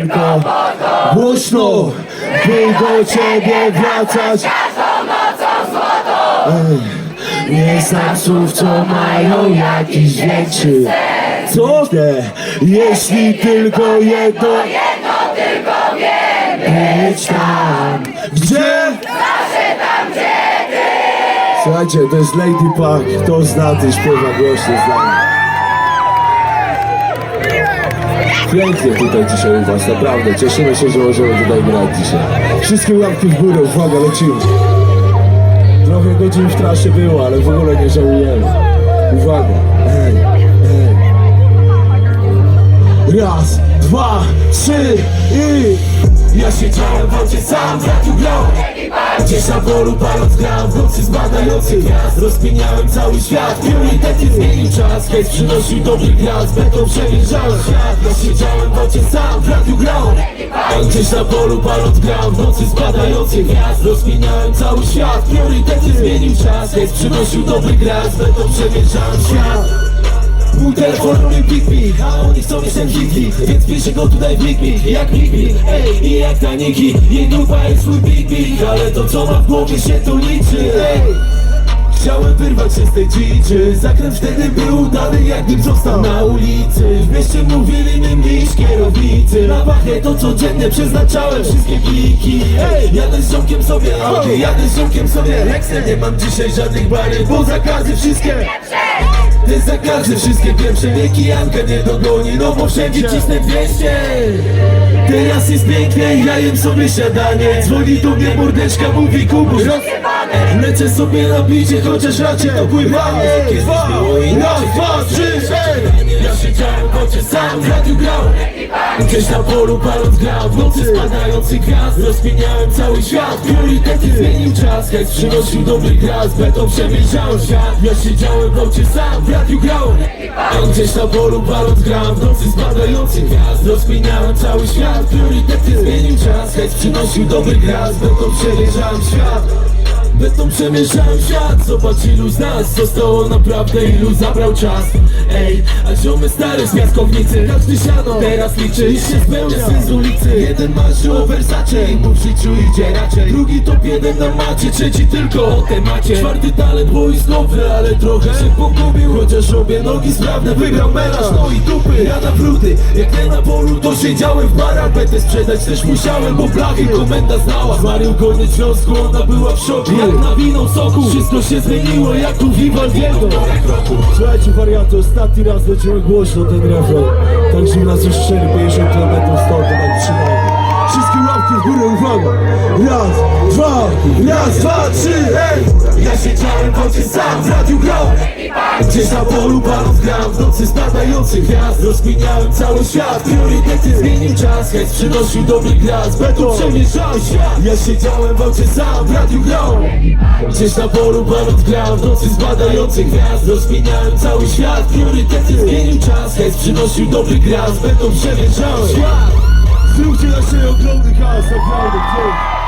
tylko głośno, by do ciebie wracać. Ej, Nie znam słów, co mają jakiś większy. Co te? Jeśli tylko jedno, być tam, gdzie? Słuchajcie, to jest Lady Park, kto zna, ten śpiewa głośno z nami. Pięknie tutaj dzisiaj u was, naprawdę. Cieszymy się, że możemy tutaj grać dzisiaj. Wszystkie łapki w górę, uwaga, lecimy. Trochę godzin w trasie było, ale w ogóle nie żałujemy. Uwaga, ej, ej. Raz, dwa, trzy i... Ja siedziałem w aucie sam, trafił Gdzieś na polu paląc gram W nocy zbadający gwiazd. Rozpieniałem cały świat Priorytety zmienił czas. Hejs przynosił dobry gwiazd Beton przemierzałem świat. Ja siedziałem w aucie sam, trafił grał. Gdzieś na polu paląc gram W nocy zbadający gwiazd. Rozpieniałem cały świat Priorytety zmienił czas. Hejs przynosił dobry gwiazd Beton przemierzałem świat Mój telefon robi pik a oni chcą ten hit Więc piszę go tutaj w mig, jak mig Ej, i jak taniki, jej dupa jest swój big big Ale to co ma w głowie się to liczy, ej! Chciałem wyrwać się z tej dziczy Zakręt wtedy był udany jakbym został na ulicy. W mieście mówili mi niż kierownicy Na wachę to codziennie przeznaczałem wszystkie pliki. Ej, jadę z ziomkiem sobie Audi, jadę z ziomkiem sobie. Lexem Nie mam dzisiaj żadnych barier, bo zakazy wszystkie te zakazy wszystkie pierwsze wieki Jankę nie dogoni, no bo wszędzie cisnę 200 Teraz jest pięknie, ja jem sobie siadanie Dzwoni do mnie mordeczka, mówi Kubuś Lecę sobie na bicie, chociaż raczej to pływanie. Kiedyś było inaczej, dwa, trzy, ej Ja siedziałem kocie sam, w radiu grał. Gdzieś na polu paląc grał W nocy spadający gwiazd. Rozpieniałem cały świat Priorytety zmienił czas. Hejs przynosił dobry gwiazd Beton przemierzałem świat. Ja siedziałem aucie sam, w radiu grał Gdzieś na polu paląc grał W nocy spadający gwiazd. Rozpieniałem cały świat Priorytety zmienił czas. Hejs przynosił dobry gwiazd Beton przemierzałem świat Beton przemierzałem świat Zobacz ilu z nas zostało naprawdę ilu zabrał czas. Ej, a ziomy stare z piaskownicy Każdy siano. Teraz liczy i się spełnia syn z ulicy. Jeden marzy o Versace i mu w życiu idzie raczej. Drugi top jeden na macie, trzeci tylko o temacie. Czwarty talent boiskowy, ale trochę się pogubił. Chociaż obie nogi sprawne, wygrał melarz, no i dupy. Ja na brudy, jak nie na polu to siedziałem w barach Betę sprzedać też musiałem, bo blachy komenda znała. Zmarił koniec związku, ona była w szoku Soku, wszystko się zmieniło jak tu Vivaldiego. Słuchajcie wariaty, ostatni raz lecimy głośno ten refren. Także nas już strzeli 50 km stąd, tak trzymamy Wszystkie łapki w górę, uwaga! Raz, dwa, raz, dwa, trzy, ej! Ja siedziałem w aucie sam, w radiu grał. Gdzieś na polu paląc gram W nocy spadających gwiazd. Rozkminiałem cały świat Priorytety zmienił czas. Hejs przynosił dobry gwiazd Beton przemierzał świat. Ja siedziałem w aucie sam, w radiu grał Gdzieś na polu paląc gram W nocy spadających gwiazd. Rozkminiałem cały świat Priorytety zmienił czas. Hejs przynosił dobry gwiazd Beton przemierzał świat Zróbcie na siebie ogromny hałas, naprawdę, pięknie